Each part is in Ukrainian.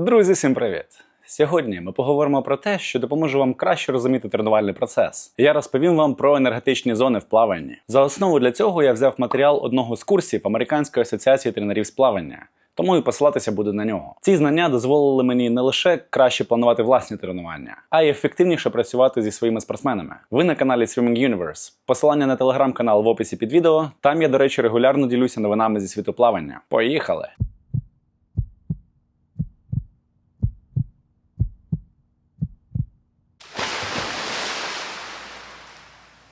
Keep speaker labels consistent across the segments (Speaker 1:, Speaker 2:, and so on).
Speaker 1: Друзі, всім привіт! Сьогодні ми поговоримо про те, що допоможе вам краще розуміти тренувальний процес. Я розповім вам про енергетичні зони в плаванні. За основу для цього я взяв матеріал одного з курсів Американської асоціації тренерів з плавання. Тому і посилатися буду на нього. Ці знання дозволили мені не лише краще планувати власні тренування, а й ефективніше працювати зі своїми спортсменами. Ви на каналі Swimming Universe. Посилання на телеграм-канал в описі під відео. Там я, до речі, регулярно ділюся новинами зі світу плавання. Поїхали!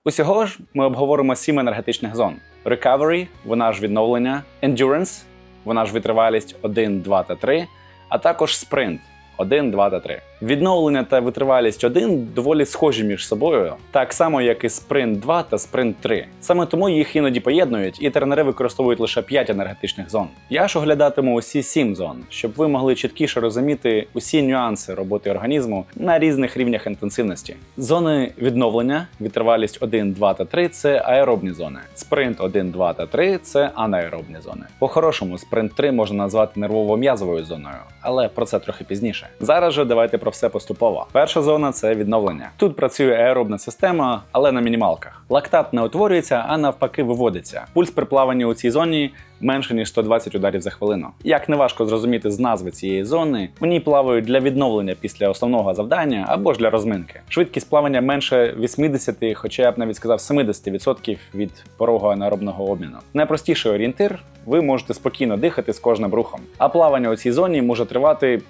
Speaker 1: Усього ж ми обговоримо сім енергетичних зон: Recovery, вона ж відновлення, Endurance, вона ж витривалість 1, 2 та 3, а також Sprint 1, 2 та 3. Відновлення та витривалість 1 доволі схожі між собою, так само як і Sprint 2 та Sprint 3. Саме тому їх іноді поєднують, і тренери використовують лише 5 енергетичних зон. Я ж оглядатиму усі 7 зон, щоб ви могли чіткіше розуміти усі нюанси роботи організму на різних рівнях інтенсивності. Зони відновлення, витривалість 1, 2 та 3 це аеробні зони. Спринт 1, 2 та 3 це анаеробні зони. По-хорошому, спринт 3 можна назвати нервово-м'язовою зоною, але про це трохи пізніше. Зараз же давайте про все поступово. Перша зона це відновлення. Тут працює аеробна система, але на мінімалках. Лактат не утворюється, а навпаки виводиться. Пульс при плаванні у цій зоні менше ніж 120 ударів за хвилину. Як не важко зрозуміти з назви цієї зони, в ній плавають для відновлення після основного завдання або ж для розминки. Швидкість плавання менше 80, хоча я б навіть сказав 70% від порогу анаеробного обміну. Найпростіший орієнтир ви можете спокійно дихати з кожним рухом, а плавання у цій зоні може тривати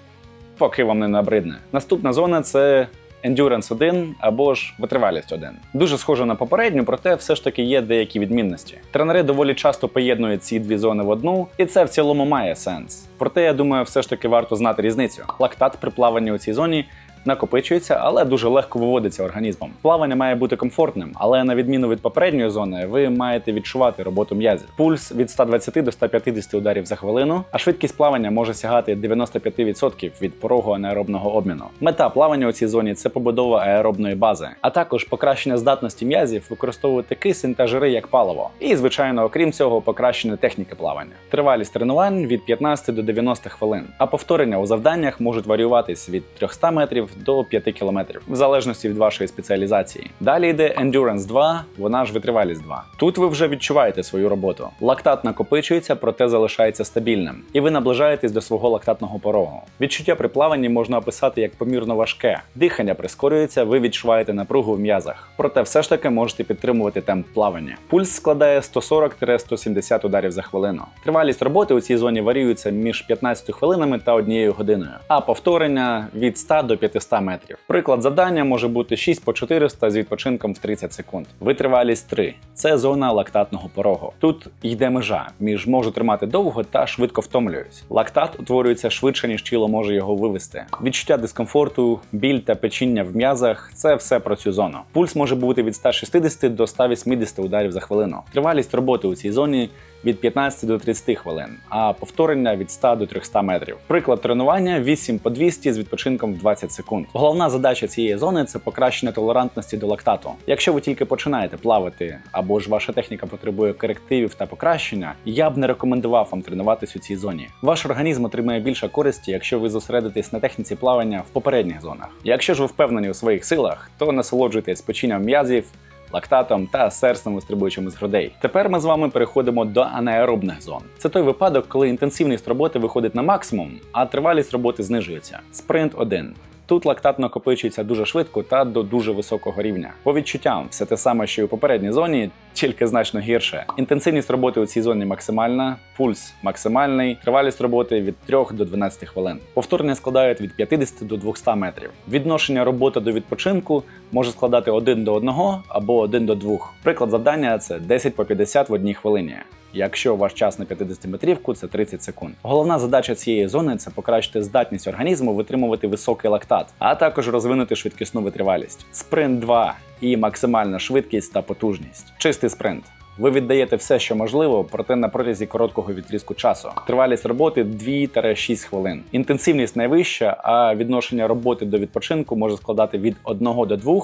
Speaker 1: поки вам не набридне. Наступна зона це Endurance 1 або ж витривалість 1. Дуже схоже на попередню, проте все ж таки є деякі відмінності. Тренери доволі часто поєднують ці дві зони в одну, і це в цілому має сенс. Проте я думаю, все ж таки варто знати різницю. Лактат при плаванні у цій зоні накопичується, але дуже легко виводиться організмом. Плавання має бути комфортним, але на відміну від попередньої зони, ви маєте відчувати роботу м'язів. Пульс від 120 до 150 ударів за хвилину, а швидкість плавання може сягати 95% від порогу анаеробного обміну. Мета плавання у цій зоні це побудова аеробної бази, а також покращення здатності м'язів використовувати кисень та жири як паливо. І, звичайно, окрім цього, покращення техніки плавання. Тривалість тренувань від 15 до 90 хвилин, а повторення у завданнях можуть варіюватись від 300 метрів до 5 кілометрів, в залежності від вашої спеціалізації. Далі йде Endurance 2, вона ж витривалість 2. Тут ви вже відчуваєте свою роботу. Лактат накопичується, проте залишається стабільним, і ви наближаєтесь до свого лактатного порогу. Відчуття при плаванні можна описати як помірно важке. Дихання прискорюється, ви відчуваєте напругу в м'язах. Проте все ж таки можете підтримувати темп плавання. Пульс складає 140-170 ударів за хвилину. Тривалість роботи у цій зоні варіюється між 15 хвилинами та однією годиною, а повторення від 100 до 500 метрів. Приклад завдання може бути 6 по 400 з відпочинком в 30 секунд. Витривалість 3 це зона лактатного порогу. Тут йде межа між можу тримати довго та швидко втомлююсь. Лактат утворюється швидше, ніж тіло може його вивести. Відчуття дискомфорту, біль та печіння в м'язах це все про цю зону. Пульс може бути від 160 до 180 ударів за хвилину. Тривалість роботи у цій зоні від 15 до 30 хвилин, а повторення від 100 до 300 метрів. Приклад тренування 8 по 200 з відпочинком в 20 секунд. Головна задача цієї зони це покращення толерантності до лактату. Якщо ви тільки починаєте плавати, або ж ваша техніка потребує корективів та покращення, я б не рекомендував вам тренуватись у цій зоні. Ваш організм отримає більше користі, якщо ви зосередитесь на техніці плавання в попередніх зонах. Якщо ж ви впевнені у своїх силах, то насолоджуйтесь печінням м'язів лактатом та серцем стрибуючими з грудей. Тепер ми з вами переходимо до анаеробних зон. Це той випадок, коли інтенсивність роботи виходить на максимум, а тривалість роботи знижується. Спринт 1. Тут лактат накопичується дуже швидко та до дуже високого рівня. По відчуттям, все те саме, що і у попередній зоні, тільки значно гірше. Інтенсивність роботи у цій зоні максимальна, пульс максимальний, тривалість роботи від 3 до 12 хвилин. Повторення складають від 50 до 200 метрів. Відношення роботи до відпочинку може складати 1 до 1 або 1 до 2. Приклад завдання це 10 по 50 в одній хвилині. Якщо ваш час на 50-метрівку це 30 секунд. Головна задача цієї зони це покращити здатність організму витримувати високий лактат, а також розвинути швидкісну витривалість. Спринт 2 і максимальна швидкість та потужність. Чистий спринт. Ви віддаєте все, що можливо, проте на протязі короткого відрізку часу. Тривалість роботи 2-6 хвилин. Інтенсивність найвища, а відношення роботи до відпочинку може складати від 1 до 2,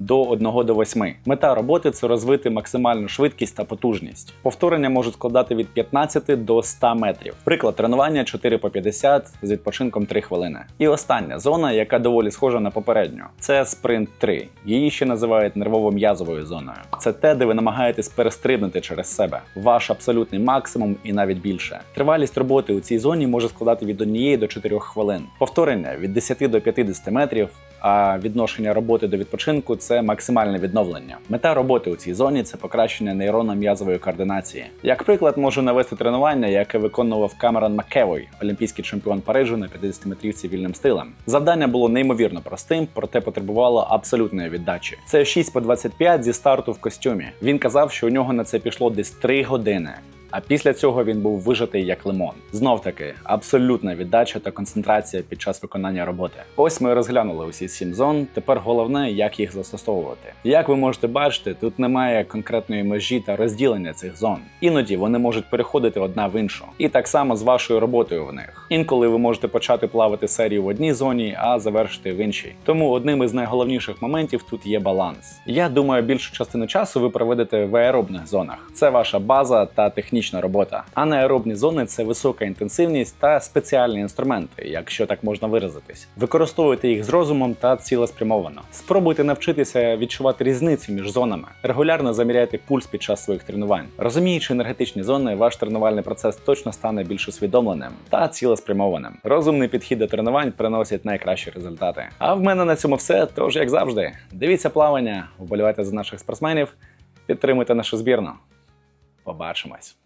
Speaker 1: до 1 до 8. Мета роботи це розвити максимальну швидкість та потужність. Повторення можуть складати від 15 до 100 метрів. Приклад тренування 4 по 50 з відпочинком 3 хвилини. І остання зона, яка доволі схожа на попередню, це спринт 3. Її ще називають нервово-м'язовою зоною. Це те, де ви намагаєтесь перестрибнути через себе. Ваш абсолютний максимум і навіть більше. Тривалість роботи у цій зоні може складати від 1 до 4 хвилин. Повторення від 10 до 50 метрів. А відношення роботи до відпочинку це максимальне відновлення. Мета роботи у цій зоні це покращення нейронно-м'язової координації. Як приклад, можу навести тренування, яке виконував Камерон Маккевой, олімпійський чемпіон Парижу на 50-метрівці вільним стилем. Завдання було неймовірно простим, проте потребувало абсолютної віддачі. Це 6 по 25 зі старту в костюмі. Він казав, що у нього на це пішло десь 3 години. А після цього він був вижатий як лимон. Знов таки, абсолютна віддача та концентрація під час виконання роботи. Ось ми розглянули усі сім зон. Тепер головне, як їх застосовувати. Як ви можете бачити, тут немає конкретної межі та розділення цих зон. Іноді вони можуть переходити одна в іншу. І так само з вашою роботою в них. Інколи ви можете почати плавати серію в одній зоні, а завершити в іншій. Тому одним із найголовніших моментів тут є баланс. Я думаю, більшу частину часу ви проведете в аеробних зонах. Це ваша база та технічна робота. Анаеробні зони це висока інтенсивність та спеціальні інструменти, якщо так можна виразитись. Використовуйте їх з розумом та цілеспрямовано. Спробуйте навчитися відчувати різницю між зонами. Регулярно заміряйте пульс під час своїх тренувань. Розуміючи енергетичні зони, ваш тренувальний процес точно стане більш усвідомленим та цілеспрямованим. Розумний підхід до тренувань приносить найкращі результати. А в мене на цьому все. Тож, як завжди, дивіться плавання, вболівайте за наших спортсменів, підтримуйте нашу збірну. Побачимось.